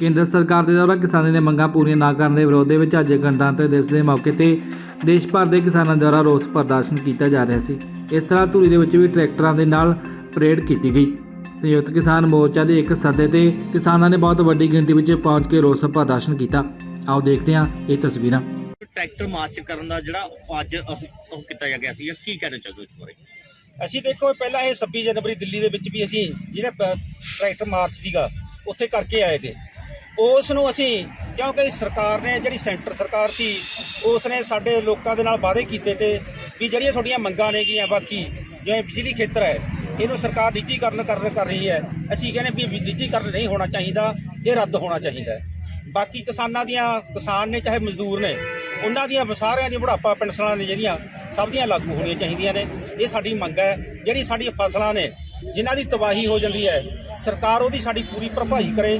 ਕੇਂਦਰ ਸਰਕਾਰ ਦੇ ਦੁਆਰਾ ਕਿਸਾਨਾਂ ਦੀਆਂ ਮੰਗਾਂ ਪੂਰੀਆਂ ਨਾ ਕਰਨ ਦੇ ਵਿਰੋਧ ਦੇ ਵਿੱਚ ਅੱਜ ਗਣਤੰਤਰ ਦਿਵਸ ਦੇ ਮੌਕੇ ਤੇ ਦੇਸ਼ ਭਰ ਦੇ ਕਿਸਾਨਾਂ ਦੁਆਰਾ ਰੋਸ ਪ੍ਰਦਰਸ਼ਨ ਕੀਤਾ ਜਾ ਰਿਹਾ ਸੀ। ਇਸ ਤਰ੍ਹਾਂ ਧੂਰੀ ਦੇ ਵਿੱਚ ਵੀ ਟਰੈਕਟਰਾਂ ਦੇ ਨਾਲ ਪਰੇਡ ਕੀਤੀ ਗਈ। ਸੰਯੁਕਤ ਕਿਸਾਨ ਮੋਰਚਾ ਦੇ ਇੱਕ ਸੱਦੇ ਤੇ ਕਿਸਾਨਾਂ ਨੇ ਬਹੁਤ ਵੱਡੀ ਗਿਣਤੀ ਵਿੱਚ ਪਹੁੰਚ ਕੇ ਰੋਸ ਪ੍ਰਦਰਸ਼ਨ ਕੀਤਾ। ਆਓ ਦੇਖਦੇ ਹਾਂ ਇਹ ਤਸਵੀਰਾਂ। ਟਰੈਕਟਰ ਮਾਰਚ ਕਰਨ ਦਾ ਜਿਹੜਾ ਅੱਜ ਅਸੀਂ ਉਹ ਕੀਤਾ ਗਿਆ ਸੀ ਕੀ ਕਹਿਣਾ ਚਾਹੋਗੇ ਇਸ ਬਾਰੇ? ਅਸੀਂ ਦੇਖੋ ਪਹਿਲਾਂ ਇਹ 26 ਜਨਵਰੀ ਦਿੱਲੀ ਦੇ ਵਿੱਚ ਵੀ ਅਸੀਂ ਜਿਹੜਾ ਟਰੈਕਟਰ ਮਾਰਚ ਸੀਗਾ ਉੱਥੇ ਕਰਕੇ ਆਏ ਤੇ। ਉਸ ਨੂੰ ਅਸੀਂ, ਕਿਉਂਕਿ ਸਰਕਾਰ ਨੇ ਜਿਹੜੀ ਸੈਂਟਰ ਸਰਕਾਰ ਸੀ ਉਸ ਨੇ ਸਾਡੇ ਲੋਕਾਂ ਦੇ ਨਾਲ ਵਾਅਦੇ ਕੀਤੇ ਤੇ ਵੀ ਜਿਹੜੀਆਂ ਤੁਹਾਡੀਆਂ ਮੰਗਾਂ ਨੇਗੀਆਂ ਬਾਕੀ, ਜਿਵੇਂ ਬਿਜਲੀ ਖੇਤਰ ਹੈ, ਇਹਨੂੰ ਸਰਕਾਰ ਨਿੱਜੀਕਰਨ ਕਰ ਕਰ ਰਹੀ ਹੈ। ਅਸੀਂ ਕਹਿੰਦੇ ਵੀ ਨਿੱਜੀਕਰਨ ਨਹੀਂ ਹੋਣਾ ਚਾਹੀਦਾ, ਇਹ ਰੱਦ ਹੋਣਾ ਚਾਹੀਦਾ ਬਾਕੀ ਕਿਸਾਨਾਂ ਦੀਆਂ, ਕਿਸਾਨ ਨੇ ਚਾਹੇ ਮਜ਼ਦੂਰ ਨੇ, ਉਹਨਾਂ ਦੀਆਂ ਸਾਰਿਆਂ ਦੀਆਂ ਬੁਢਾਪਾ ਪੈਨਸ਼ਨਾਂ ਨੇ ਜਿਹੜੀਆਂ, ਸਭ ਦੀਆਂ ਲਾਗੂ ਹੋਣੀਆਂ ਚਾਹੀਦੀਆਂ ਨੇ। ਇਹ ਸਾਡੀ ਮੰਗ ਹੈ, ਜਿਹੜੀ ਸਾਡੀਆਂ ਫਸਲਾਂ ਨੇ ਜਿਨ੍ਹਾਂ ਦੀ ਤਬਾਹੀ ਹੋ ਜਾਂਦੀ ਹੈ, ਸਰਕਾਰ ਉਹਦੀ ਸਾਡੀ ਪੂਰੀ ਭਰਪਾਈ ਕਰੇ।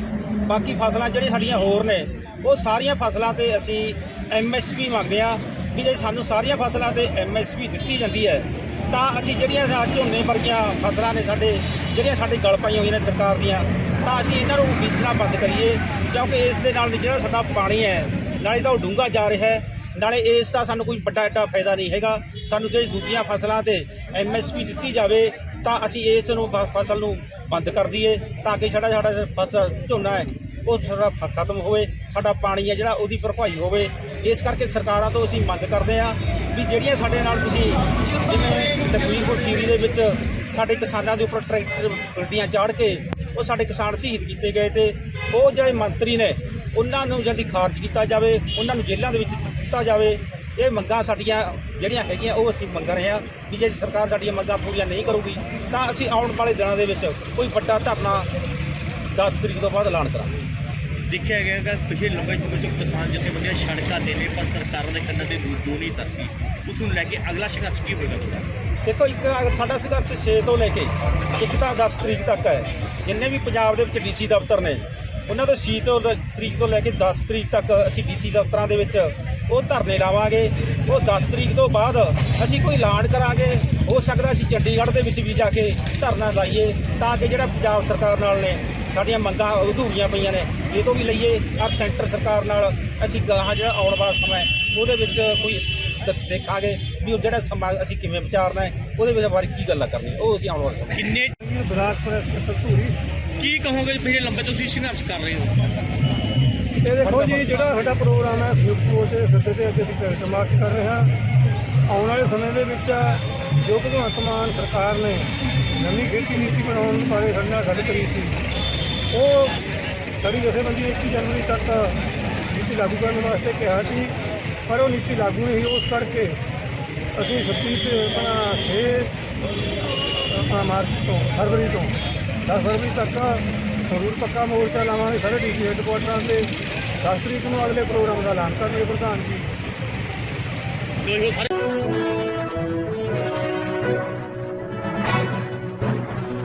ਬਾਕੀ ਫਸਲਾਂ ਜਿਹੜੀਆਂ ਸਾਡੀਆਂ ਹੋਰ ਨੇ, ਉਹ ਸਾਰੀਆਂ ਫਸਲਾਂ ਤੇ ਅਸੀਂ ਐਮਐਸਪੀ ਮੰਗਦੇ ਆ ਵੀ ਜੇ ਸਾਨੂੰ ਸਾਰੀਆਂ ਫਸਲਾਂ ਤੇ ਐਮਐਸਪੀ ਦਿੱਤੀ ਜਾਂਦੀ ਹੈ, ਤਾਂ ਅਸੀਂ ਜਿਹੜੀਆਂ ਝੋਨੇ ਵਰਗੀਆਂ ਫਸਲਾਂ ਨੇ ਸਾਡੇ, ਜਿਹੜੀਆਂ ਸਾਡੇ ਗਲ ਪਾਈਆਂ ਹੋਈਆਂ ਨੇ ਸਰਕਾਰ ਦੀਆਂ, ਤਾਂ ਅਸੀਂ ਇਹਨਾਂ ਨੂੰ ਬੀਜਣਾ ਬੰਦ ਕਰੀਏ, ਕਿਉਂਕਿ ਇਸ ਦੇ ਨਾਲ ਜਿਹੜਾ ਸਾਡਾ ਪਾਣੀ ਹੈ, ਨਾਲੇ ਤਾਂ ਉਹ ਡੂੰਘਾ ਜਾ ਰਿਹਾ ਹੈ, ਨਾਲੇ ਇਸ ਦਾ ਸਾਨੂੰ ਕੋਈ ਵੱਡਾ ਐਡਾ ਫਾਇਦਾ ਨਹੀਂ ਹੈਗਾ। ਸਾਨੂੰ ਜਿਹੜੀ ਦੂਜੀਆਂ ਫਸਲਾਂ ਤੇ ਐਮਐਸਪੀ ਦਿੱਤੀ ਜਾਵੇ ਤਾਂ ਅਸੀਂ ਇਸ ਨੂੰ ਫ- ਫਸਲ ਨੂੰ ਬੰਦ ਕਰ ਦਈਏ ਤਾਂ ਕਿ ਸਾਡਾ ਸਾਡਾ ਫਸਲ ਝੋਨਾ ਹੈ, ਉਹ ਸਾਡਾ ਖ- ਖਤਮ ਹੋਵੇ, ਸਾਡਾ ਪਾਣੀ ਹੈ ਜਿਹੜਾ ਉਹਦੀ ਭਰਪਾਈ ਹੋਵੇ। ਇਸ ਕਰਕੇ ਸਰਕਾਰਾਂ ਤੋਂ ਅਸੀਂ ਮੰਗ ਕਰਦੇ ਹਾਂ ਵੀ ਜਿਹੜੀਆਂ ਸਾਡੇ ਨਾਲ ਤੁਸੀਂ ਜਿਵੇਂ ਲਖੀਮਪੁਰ ਖੀਰੀ ਦੇ ਵਿੱਚ, ਸਾਡੇ ਕਿਸਾਨਾਂ ਦੇ ਉੱਪਰ ਟਰੈਕਟਰ, ਗੱਡੀਆਂ ਚਾੜ ਕੇ ਉਹ ਸਾਡੇ ਕਿਸਾਨ ਸ਼ਹੀਦ ਕੀਤੇ ਗਏ ਤੇ ਉਹ ਜਿਹੜੇ ਮੰਤਰੀ ਨੇ, ਉਹਨਾਂ ਨੂੰ ਜਲਦੀ ਖਾਰਜ ਕੀਤਾ ਜਾਵੇ, ਉਹਨਾਂ ਨੂੰ ਜੇਲ੍ਹਾਂ ਦੇ ਵਿੱਚ ਦਿੱਤਾ ਜਾਵੇ। ਇਹ ਮੰਗਾਂ ਸਾਡੀਆਂ ਜਿਹੜੀਆਂ ਹੈਗੀਆਂ ਉਹ ਅਸੀਂ ਮੰਗ ਰਹੇ ਹਾਂ ਵੀ ਜੇ ਸਰਕਾਰ ਸਾਡੀਆਂ ਮੰਗਾਂ ਪੂਰੀਆਂ ਨਹੀਂ ਕਰੂਗੀ ਤਾਂ ਅਸੀਂ ਆਉਣ ਵਾਲੇ ਦਿਨਾਂ ਦੇ ਵਿੱਚ ਕੋਈ ਵੱਡਾ ਧਰਨਾ 10 ਤਰੀਕ ਤੋਂ ਬਾਅਦ ਐਲਾਨ ਕਰਾਂਗੇ। ਦੇਖਿਆ ਗਿਆ ਕਿ ਪਿਛਲੇ ਲੰਬੇ ਸਮੇਂ ਤੋਂ ਕਿਸਾਨ ਜਥੇਬੰਦੀਆਂ ਸੜਕਾਂ ਤੇ ਨੇ ਪਰ ਸਰਕਾਰਾਂ ਦੇ ਕੰਨਾਂ ਤੇ ਦੂਰ ਨਹੀਂ ਸਰਕੀ ਉਸ ਨੂੰ ਲੈ ਕੇ ਅਗਲਾ ਸੰਘਰਸ਼ ਕੀ ਹੋਵੇਗਾ ਤੁਹਾਡਾ? ਦੇਖੋ ਇੱਕ ਸਾਡਾ ਸੰਘਰਸ਼ 6 ਤੋਂ ਲੈ ਕੇ ਇੱਕ ਤਾਂ 10 ਤਰੀਕ ਤੱਕ ਹੈ। ਜਿੰਨੇ ਵੀ ਪੰਜਾਬ ਦੇ ਵਿੱਚ ਡੀਸੀ ਦਫ਼ਤਰ ਨੇ ਉਹਨਾਂ ਤੋਂ 6 ਤੋਂ ਤਰੀਕ ਤੋਂ ਲੈ ਕੇ 10 ਤਰੀਕ ਤੱਕ ਅਸੀਂ ਡੀਸੀ ਦਫ਼ਤਰਾਂ ਦੇ ਵਿੱਚ ਉਹ ਧਰਨੇ ਲਾਵਾਂਗੇ। ਉਹ 10 ਤਰੀਕ ਤੋਂ ਬਾਅਦ ਅਸੀਂ ਕੋਈ ਐਲਾਨ ਕਰਾਂਗੇ। ਹੋ ਸਕਦਾ ਅਸੀਂ ਚੰਡੀਗੜ੍ਹ ਦੇ ਵਿੱਚ ਵੀ ਜਾ ਕੇ ਧਰਨਾ ਲਾਈਏ ਤਾਂ ਕਿ ਜਿਹੜਾ ਪੰਜਾਬ ਸਰਕਾਰ ਨਾਲ ਨੇ ਸਾਡੀਆਂ ਮੰਗਾਂ ਅਧੂਰੀਆਂ ਪਈਆਂ ਨੇ ਇਹ ਤੋਂ ਵੀ ਲਈਏ। ਔਰ ਸੈਂਟਰ ਸਰਕਾਰ ਨਾਲ ਅਸੀਂ ਗਾਹਾਂ ਜਿਹੜਾ ਆਉਣ ਵਾਲਾ ਸਮਾਂ ਹੈ, ਉਹਦੇ ਵਿੱਚ ਕੋਈ ਦੇਖਾਂਗੇ ਵੀ ਉਹ ਜਿਹੜਾ ਸਮਾਂ ਅਸੀਂ ਕਿਵੇਂ ਵਿਚਾਰਨਾ ਹੈ ਉਹਦੇ ਵਿੱਚ ਬਾਰੇ ਕੀ ਗੱਲਾਂ ਕਰਨੀਆਂ ਉਹ ਅਸੀਂ ਆਉਣ ਵਾਲੇ ਸਮੇਂ ਕਿੰਨੇ ਬਰਾਤਪੁਰ ਧੂਰੀ ਕੀ ਕਹੋਗੇ ਪਿਛਲੇ ਲੰਬੇ ਤੋਂ ਤੁਸੀਂ ਸੰਘਰਸ਼ ਕਰ ਰਹੇ ਹੋ? ਇਹ ਦੇਖੋ ਜੀ, ਜਿਹੜਾ ਸਾਡਾ ਪ੍ਰੋਗਰਾਮ ਹੈ ਸੰਯੁਕਤ ਮੋਰਚੇ ਦੇ ਸੱਦੇ ਤੇ ਅੱਜ ਅਸੀਂ ਟਰੈਕਟਰ ਮਾਰਚ ਕਰ ਰਹੇ ਹਾਂ। ਆਉਣ ਵਾਲੇ ਸਮੇਂ ਦੇ ਵਿੱਚ ਜੋ ਭਗਵੰਤ ਮਾਨ ਸਰਕਾਰ ਨੇ ਨਵੀਂ ਖੇਤੀ ਨੀਤੀ ਬਣਾਉਣ ਬਾਰੇ ਸਾਡੇ ਨਾਲ ਗੱਲ ਕਰੀ ਸੀ, ਉਹ ਸਾਡੀ ਜਥੇਬੰਦੀ ਨੇ 21 ਜਨਵਰੀ ਤੱਕ ਨੀਤੀ ਲਾਗੂ ਕਰਨ ਵਾਸਤੇ ਕਿਹਾ ਸੀ, ਪਰ ਉਹ ਨੀਤੀ ਲਾਗੂ ਨਹੀਂ ਉਸ ਕਰਕੇ ਅਸੀਂ 26 ਤੇ ਆਪਣਾ 6 ਮਾਰਚ ਤੋਂ, ਫਰਵਰੀ ਤੋਂ 10 ਫਰਵਰੀ ਤੱਕ ਜ਼ਰੂਰ ਪੱਕਾ ਮੋਰਚਾ ਲਾਵਾਂਗੇ ਸਾਰੇ ਡੀਸੀ ਹੈੱਡਕੁਆਟਰਾਂ ਤੇ। 10 ਤਰੀਕ ਨੂੰ ਅਗਲੇ ਪ੍ਰੋਗਰਾਮ ਦਾ ਐਲਾਨ ਕਰਾਂਗੇ ਪ੍ਰਧਾਨ ਜੀ।